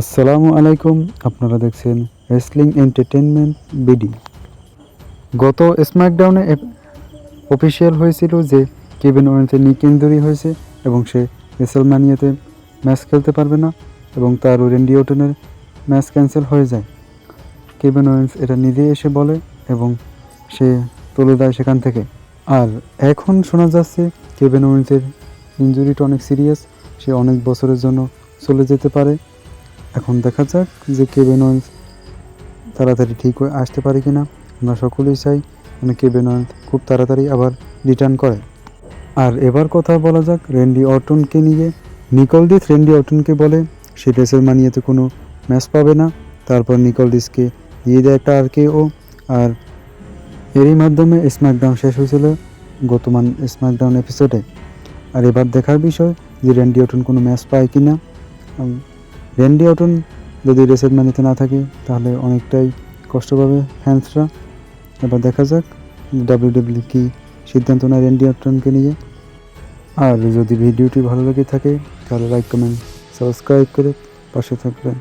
আসসালামু আলাইকুম, আপনারা দেখছেন রেসলিং এন্টারটেনমেন্ট বিডি গত স্ম্যাকডাউনে অফিসিয়াল হয়েছিল যে কেভিন ওয়েন্সের নিক ইঞ্জুরি হয়েছে এবং সে রেসলম্যানিয়াতে ম্যাচ খেলতে পারবে না এবং তার রেন্ডি ওটনের ম্যাচ ক্যান্সেল হয়ে যায়। কেভিন ওয়েন্স এটা নিজে এসে বলে এবং সে তুলে দেয় সেখান থেকে। আর এখন শোনা যাচ্ছে কেভিন ওয়েন্সের ইঞ্জুরিটা অনেক সিরিয়াস সে অনেক বছরের জন্য চলে যেতে পারে। এখন দেখা যাক যে ওয়েন্স তাড়াতাড়ি ঠিক হয়ে আসতে পারে কি না আমরা সকলেই চাই মানে ওয়েন্স খুব তাড়াতাড়ি আবার রিটার্ন করে। আর এবার কথা বলা যাক রেন্ডি অর্টনকে নিয়ে। নিকল ডিস রেন্ডি অর্টনকে বলে, সে রেসের মানিয়েতে কোনো ম্যাচ পাবে না। তারপর নিকল ডিসকে দিয়ে দেয় একটা আর ও আর এরই মাধ্যমে স্ম্যাকডাউন শেষ হয়েছিল গতমান স্ম্যাকডাউন এপিসোডে আর এবার দেখার বিষয় যে রেন্ডি অটন কোনো ম্যাচ পায় কি না উম, র্যান্ডি অটন যদি রেসের মানিতে না থাকে তাহলে অনেকটাই কষ্ট পাবে ফ্যান্সরা এবার দেখা যাক ডাব্লিউ ডাব্লিউ কি সিদ্ধান্ত নেয় রেন্ডি অটনকে নিয়ে। আর যদি ভিডিওটি ভালো লেগে থাকে তাহলে লাইক কমেন্ট সাবস্ক্রাইব করে পাশে থাকবেন।